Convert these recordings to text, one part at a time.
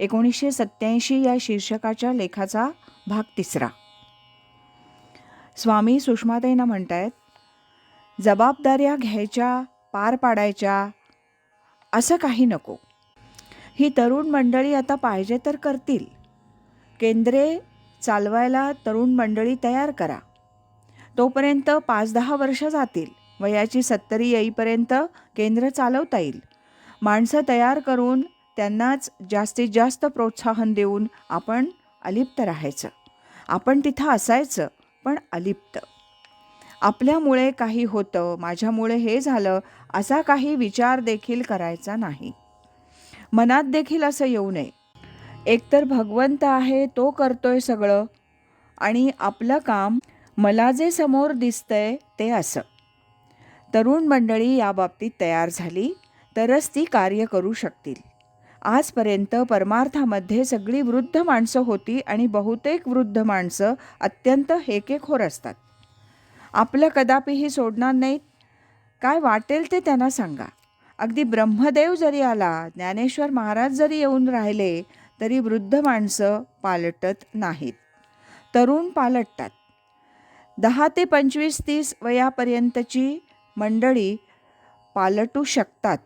एकोणीसशे सत्याऐंशी या शीर्षकाच्या लेखाचा भाग तिसरा. स्वामी सुषमाताईंना आहेत जबाबदाऱ्या घ्यायच्या पार पाडायच्या असं काही नको. ही तरुण मंडळी आता पाहिजे तर करतील. केंद्रे चालवायला तरुण मंडळी तयार करा. तोपर्यंत पाच दहा वर्ष जातील. वयाची सत्तरी येईपर्यंत केंद्र चालवता येईल. माणसं तयार करून त्यांनाच जास्तीत जास्त प्रोत्साहन देऊन आपण अलिप्त राहायचं. आपण तिथं असायचं पण अलिप्त. आपल्यामुळे काही होतं माझ्यामुळे हे झालं असा काही विचार देखील करायचा नाही. मनात देखील असं येऊ नये. एकतर भगवंत आहे तो करतोय सगळं आणि आपलं काम मला जे समोर दिसतंय ते असं. तरुण मंडळी या बाबतीत तयार झाली तरच ती कार्य करू शकतील. आजपर्यंत परमार्थामध्ये सगळी वृद्ध माणसं होती आणि बहुतेक वृद्ध माणसं अत्यंत हेकेखोर असतात. आपलं कदापिही सोडणार नाहीत. काय वाटेल ते त्यांना सांगा. अगदी ब्रह्मदेव जरी आला ज्ञानेश्वर महाराज जरी येऊन राहिले तरी वृद्ध माणसं पालटत नाहीत. तरुण पालटतात. दहा ते पंचवीस तीस वयापर्यंतची मंडळी पालटू शकतात.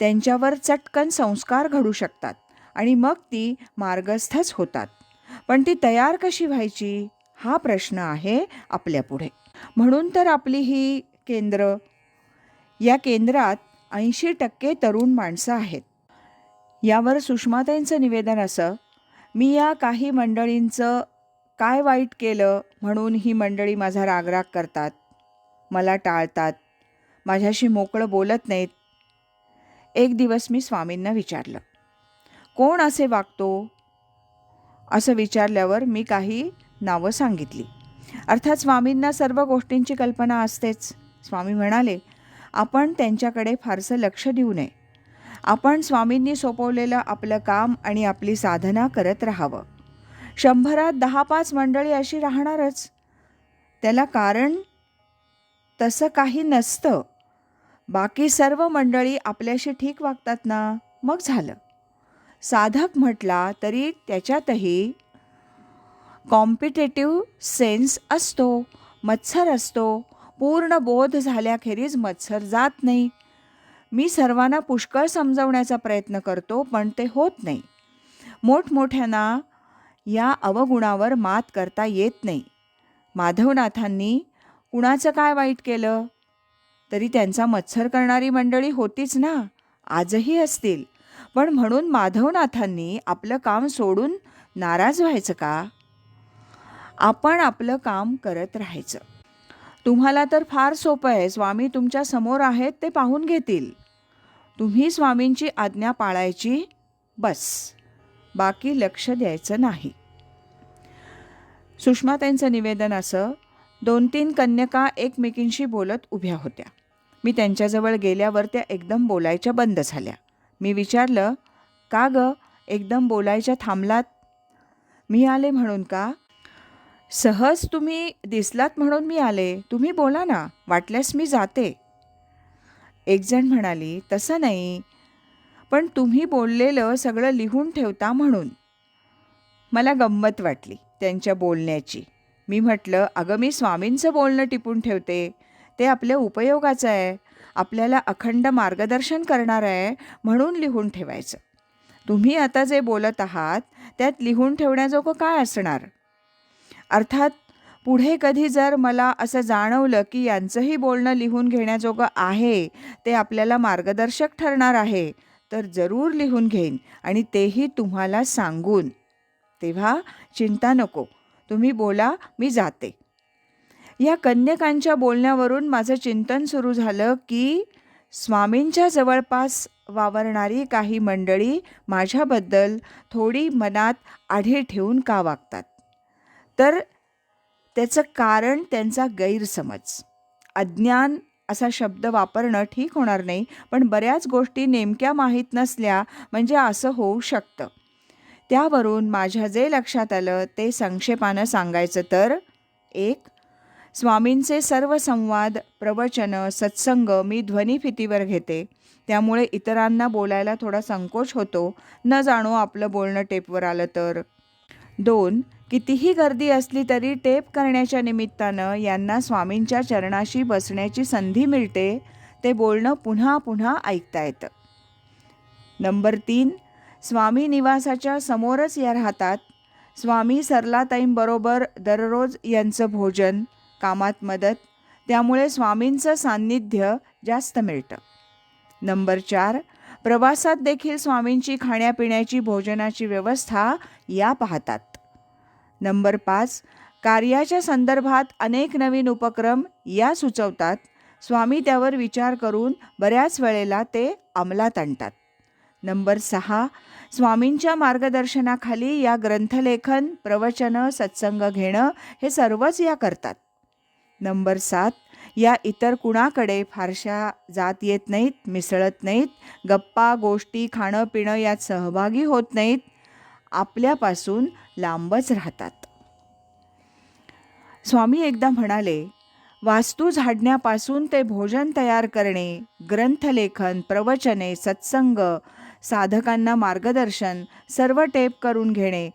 त्यांच्यावर चटकन संस्कार घडू शकतात आणि मग ती मार्गस्थच होतात. पण ती तयार कशी व्हायची? हा प्रश्न आहे आपल्यापुढे म्हणून तर आपली ही केंद्र या केंद्रात ऐंशी टक्के तरुण माणसं आहेत. यावर सुषमाताईंचं निवेदन असं मी या काही मंडळींचं काय वाईट केलं म्हणून ही मंडळी माझा रागराग करतात? मला टाळतात. माझ्याशी मोकळं बोलत नाहीत. एक दिवस मी स्वामींना विचारलं कोण असे वागतो? असं विचारल्यावर मी काही नावं सांगितली. अर्थात स्वामींना सर्व गोष्टींची कल्पना असतेच. स्वामी म्हणाले आपण त्यांच्याकडे फारसं लक्ष देऊ नये. आपण स्वामींनी सोपवलेलं आपलं काम आणि आपली साधना करत राहावं. शंभरात दहा पाच मंडळी अशी राहणारच. त्याला कारण तसं काही नसतं. बाकी सर्व मंडळी आपल्याशी ठीक वागतात ना? मग झालं. साधक म्हटला तरी त्याच्यातही कॉम्पिटेटिव्ह सेन्स असतो मत्सर असतो. पूर्ण बोध झाल्याखेरीज मत्सर जात नाही. मी सर्वांना पुष्कळ समजवण्याचा प्रयत्न करतो पण ते होत नाही. मोठमोठ्यांना या अवगुणावर मात करता येत नाही. माधवनाथांनी कुणाचं काय वाईट केलं? तरी त्यांचा मत्सर करणारी मंडळी होतीच ना? आजही असतील. पण म्हणून माधवनाथांनी आपलं काम सोडून नाराज व्हायचं का? आपण आपलं काम करत राहायचं. तुम्हाला तर फार सोपं आहे. स्वामी तुमच्यासमोर आहेत ते पाहून घेतील. तुम्ही स्वामींची आज्ञा पाळायची? बस. बाकी लक्ष द्यायचं नाही. सुषमा त्यांचं निवेदन असं दोन तीन कन्यका एकमेकींशी बोलत उभ्या होत्या. मी त्यांच्याजवळ गेल्यावर त्या एकदम बोलायच्या बंद झाल्या. मी विचारलं का ग एकदम बोलायच्या थांबलात? मी आले म्हणून का? सहज तुम्ही दिसलात म्हणून मी आले. तुम्ही बोला ना वाटल्यास मी जाते. एकजण म्हणाली तसं नाही. पण तुम्ही बोललेलं सगळं लिहून ठेवता म्हणून. मला गंमत वाटली त्यांच्या बोलण्याची. मी म्हटलं अगं मी स्वामींचं बोलणं टिपून ठेवते. ते आपल्या उपयोगाचं आहे. आपल्याला अखंड मार्गदर्शन करणार आहे म्हणून लिहून ठेवायचं. तुम्ही आता जे बोलत आहात त्यात लिहून ठेवण्याजोगं काय असणार? अर्थात पुढे कधी जर मला असं जाणवलं की यांचंही बोलणं लिहून घेण्याजोगं आहे ते आपल्याला मार्गदर्शक ठरणार आहे तर जरूर लिहून घेईन आणि तेही तुम्हाला सांगून. तेव्हा चिंता नको. तुम्ही बोला मी जाते. या कन्यकांच्या बोलण्यावरून माझं चिंतन सुरू झालं की स्वामींच्या जवळपास वावरणारी काही मंडळी माझ्याबद्दल थोडी मनात आढे ठेवून का वागतात? तर त्याचं कारण त्यांचा गैरसमज. अज्ञान असा शब्द वापरणं ठीक होणार नाही पण बऱ्याच गोष्टी नेमक्या माहीत नसल्या म्हणजे असं होऊ शकतं. त्यावरून माझ्या जे लक्षात आलं ते संक्षेपानं सांगायचं तर एक स्वामींचे सर्व संवाद प्रवचनं सत्संग मी ध्वनिफितीवर घेते. त्यामुळे इतरांना बोलायला थोडा संकोच होतो. न जाणो आपलं बोलणं टेपवर आलं तर. दोन कितीही गर्दी असली तरी टेप करण्याच्या निमित्तानं यांना स्वामींच्या चरणाशी बसण्याची संधी मिळते. ते बोलणं पुन्हा पुन्हा ऐकता येतं. नंबर तीन स्वामी निवासाच्या समोरच या राहतात. स्वामी सरलाताईंबरोबर दररोज यांचं भोजन कामात मदत त्यामुळे स्वामींचं सान्निध्य जास्त मिळतं. नंबर चार प्रवासात देखील स्वामींची खाण्यापिण्याची भोजनाची व्यवस्था या पाहतात. नंबर पाच कार्याच्या संदर्भात अनेक नवीन उपक्रम या सुचवतात. स्वामी त्यावर विचार करून बऱ्याच वेळेला ते अंमलात आणतात. नंबर सहा स्वामींच्या मार्गदर्शनाखाली या ग्रंथलेखन प्रवचनं सत्संग घेणं हे सर्वच या करतात. नंबर सात या इतर कुणाकडे फारशा जात येत नाहीत मिसळत नाहीत गप्पा गोष्टी खाणं पिणं यात सहभागी होत नाहीत आपल्यापासून लांबच राहतात. स्वामी एकदा म्हणाले वास्तू झाडण्यापासून ते भोजन तयार करणे ग्रंथलेखन प्रवचने सत्संग साधकांना मार्गदर्शन सर्व टेप करून घेणे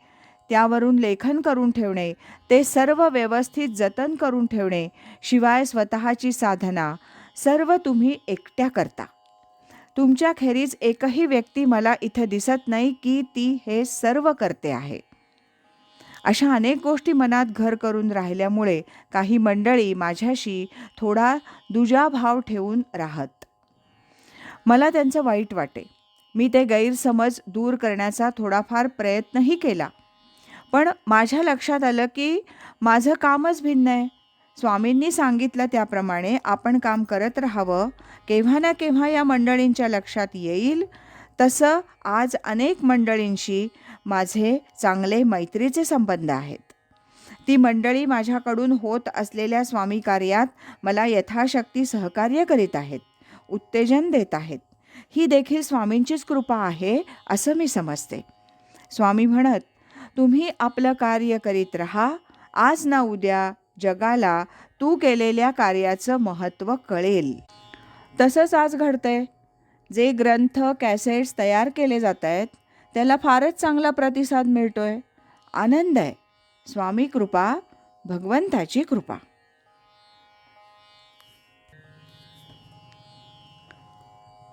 त्यावरून लेखन करून ठेवणे ते सर्व व्यवस्थित जतन करून ठेवणे शिवाय स्वतःची साधना सर्व तुम्ही एकट्या करता. तुमच्या खेरीज एकही व्यक्ती मला इथं दिसत नाही की ती हे सर्व करते आहे. अशा अनेक गोष्टी मनात घर करून राहिल्यामुळे काही मंडळी माझ्याशी थोडा दुजाभाव ठेवून राहत. मला त्यांचं वाईट वाटे. मी ते गैरसमज दूर करण्याचा थोडाफार प्रयत्नही केला. पण माझ्या लक्षात आलं की माझं कामच भिन्न आहे. स्वामींनी सांगितलं त्याप्रमाणे आपण काम करत राहावं केव्हा ना केव्हा या मंडळींच्या लक्षात येईल. तसं आज अनेक मंडळींशी माझे चांगले मैत्रीचे संबंध आहेत. ती मंडळी माझ्याकडून होत असलेल्या स्वामी कार्यात मला यथाशक्ती सहकार्य करीत आहेत उत्तेजन देत आहेत. ही देखील स्वामींचीच कृपा आहे असं मी समजते. स्वामी म्हणत तुम्ही आपलं कार्य करीत राहा आज ना उद्या जगाला तू केलेल्या कार्याचं महत्त्व कळेल. तसंच आज घडतंय. जे ग्रंथ कॅसेट्स तयार केले जात आहेत त्याला फारच चांगला प्रतिसाद मिळतोय. आनंद आहे. स्वामी कृपा भगवंताची कृपा.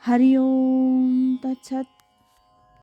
하리옴 따차차